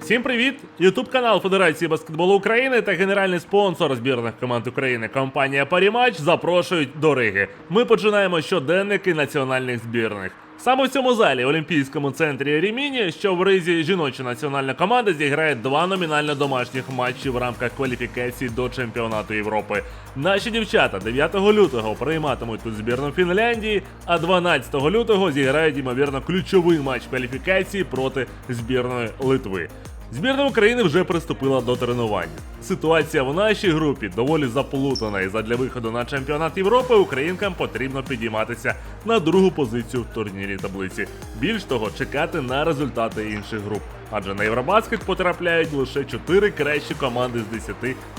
Всім привіт! Ютуб канал Федерації баскетболу України та генеральний спонсор збірних команд України компанія Парімач запрошують до Риги. Ми починаємо щоденники національних збірних. Саме в цьому залі, Олімпійському центрі Ріміні, що в Ризі жіноча національна команда зіграє два номінально домашніх матчі в рамках кваліфікації до чемпіонату Європи. Наші дівчата 9 лютого прийматимуть тут збірну Фінляндії, а 12 лютого зіграють ймовірно ключовий матч кваліфікації проти збірної Литви. Збірна України вже приступила до тренувань. Ситуація в нашій групі доволі заплутана, і задля виходу на чемпіонат Європи українкам потрібно підійматися на другу позицію в турнірі таблиці. Більш того, чекати на результати інших груп. Адже на Євробаскет потрапляють лише 4 кращі команди з 10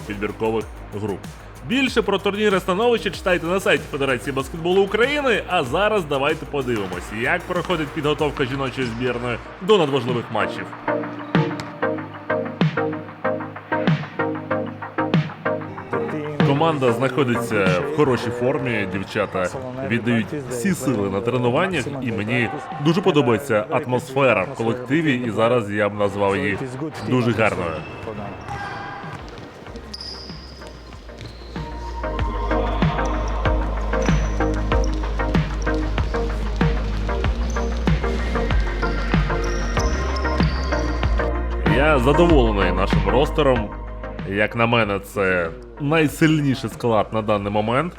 підбіркових груп. Більше про турніри становище читайте на сайті Федерації баскетболу України. А зараз давайте подивимось, як проходить підготовка жіночої збірної до надважливих матчів. Команда знаходиться в хорошій формі. Дівчата віддають всі сили на тренуваннях, і мені дуже подобається атмосфера в колективі. І зараз я б назвав її дуже гарною. Я задоволений нашим ростером. Як на мене, це найсильніший склад на даний момент.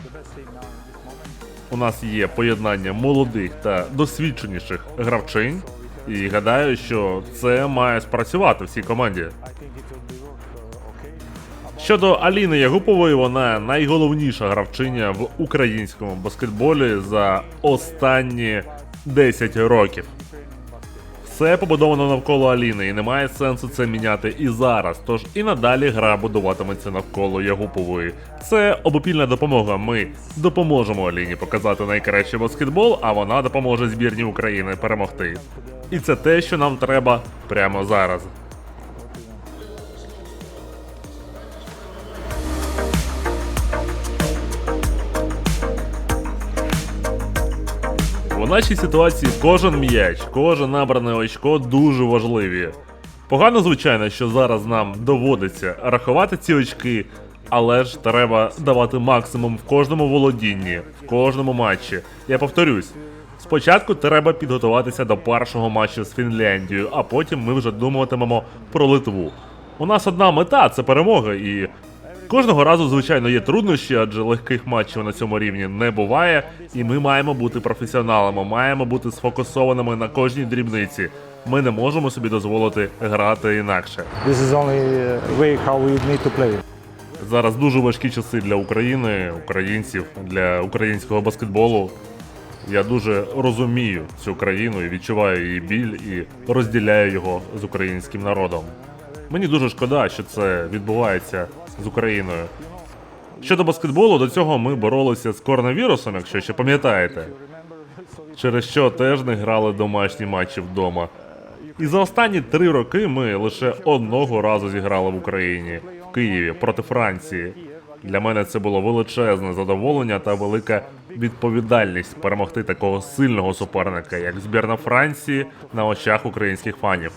У нас є поєднання молодих та досвідченіших гравчинь. І гадаю, що це має спрацювати в цій команді. Щодо Аліни Ягупової, вона найголовніша гравчиня в українському баскетболі за останні 10 років. Все побудовано навколо Аліни, і немає сенсу це міняти і зараз. Тож і надалі гра будуватиметься навколо Ягупової. Це обопільна допомога. Ми допоможемо Аліні показати найкращий баскетбол, а вона допоможе збірній України перемогти. І це те, що нам треба прямо зараз. У нашій ситуації кожен м'яч, кожен набране очко дуже важливі. Погано, звичайно, що зараз нам доводиться рахувати ці очки, але ж треба давати максимум в кожному володінні, в кожному матчі. Я повторюсь. Спочатку треба підготуватися до першого матчу з Фінляндією, а потім ми вже думатимемо про Литву. У нас одна мета це перемога, і Кожного разу, звичайно, є труднощі, адже легких матчів на цьому рівні не буває, і ми маємо бути професіоналами, маємо бути сфокусованими на кожній дрібниці. Ми не можемо собі дозволити грати інакше. This is only uh, way how we need to play. Зараз дуже важкі часи для України, українців, для українського баскетболу. Я дуже розумію цю країну і відчуваю її біль і розділяю його з українським народом. Мені дуже шкода, що це відбувається з Україною. Щодо баскетболу, до цього ми боролися з коронавірусом, якщо ще пам'ятаєте, через що теж не грали домашні матчі вдома. І за останні три роки ми лише одного разу зіграли в Україні в Києві проти Франції. Для мене це було величезне задоволення та велика відповідальність перемогти такого сильного суперника, як збірна Франції на очах українських фанів.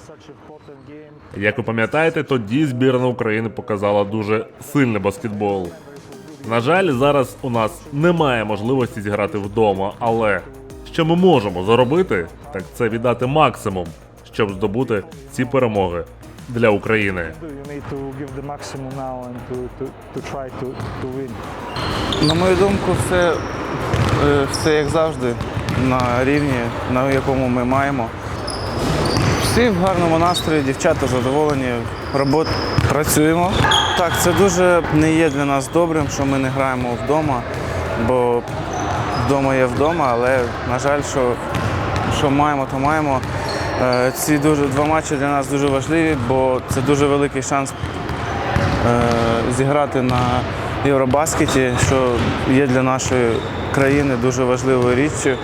Як ви пам'ятаєте, тоді збірна України показала дуже сильний баскетбол. На жаль, зараз у нас немає можливості зіграти вдома, але що ми можемо зробити, так це віддати максимум, щоб здобути ці перемоги для України. На мою думку, все, е, все як завжди, на рівні, на якому ми маємо. Всі в гарному настрої, дівчата задоволені, робот працюємо. Так, це дуже не є для нас добрим, що ми не граємо вдома, бо вдома є вдома, але на жаль, що, що маємо, то маємо. Е, Ці дуже два матчі для нас дуже важливі, бо це дуже великий шанс е, зіграти на Євробаскеті, що є для нашої країни дуже важливою річчю.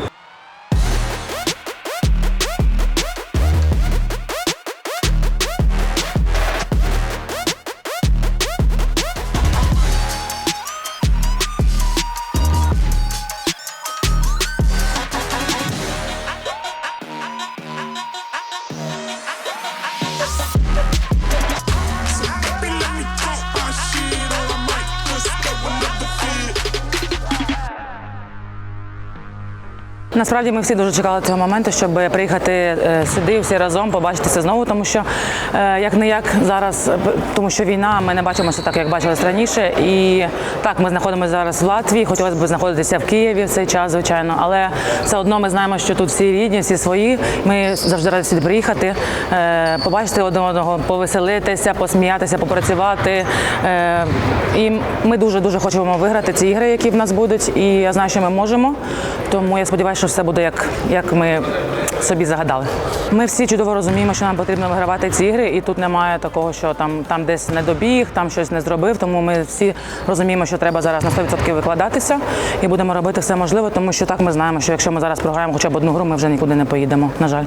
Насправді ми всі дуже чекали цього моменту, щоб приїхати е, сюди всі разом, побачитися знову, тому що як не як зараз, е, тому що війна, ми не бачимося так, як бачились раніше. І так, ми знаходимося зараз в Латвії. Хотілося б знаходитися в Києві в цей час, звичайно, але все одно ми знаємо, що тут всі рідні, всі свої. Ми завжди раді сюди приїхати, е, побачити один одного, повеселитися, посміятися, попрацювати. І ми дуже дуже хочемо виграти ці ігри, які в нас будуть. І я знаю, що ми можемо. Тому я сподіваюся, що все буде як, як ми собі загадали. Ми всі чудово розуміємо, що нам потрібно вигравати ці ігри, і тут немає такого, що там, там десь не добіг, там щось не зробив. Тому ми всі розуміємо, що треба зараз на 100% викладатися і будемо робити все можливе, тому що так ми знаємо, що якщо ми зараз програємо хоча б одну гру, ми вже нікуди не поїдемо. На жаль.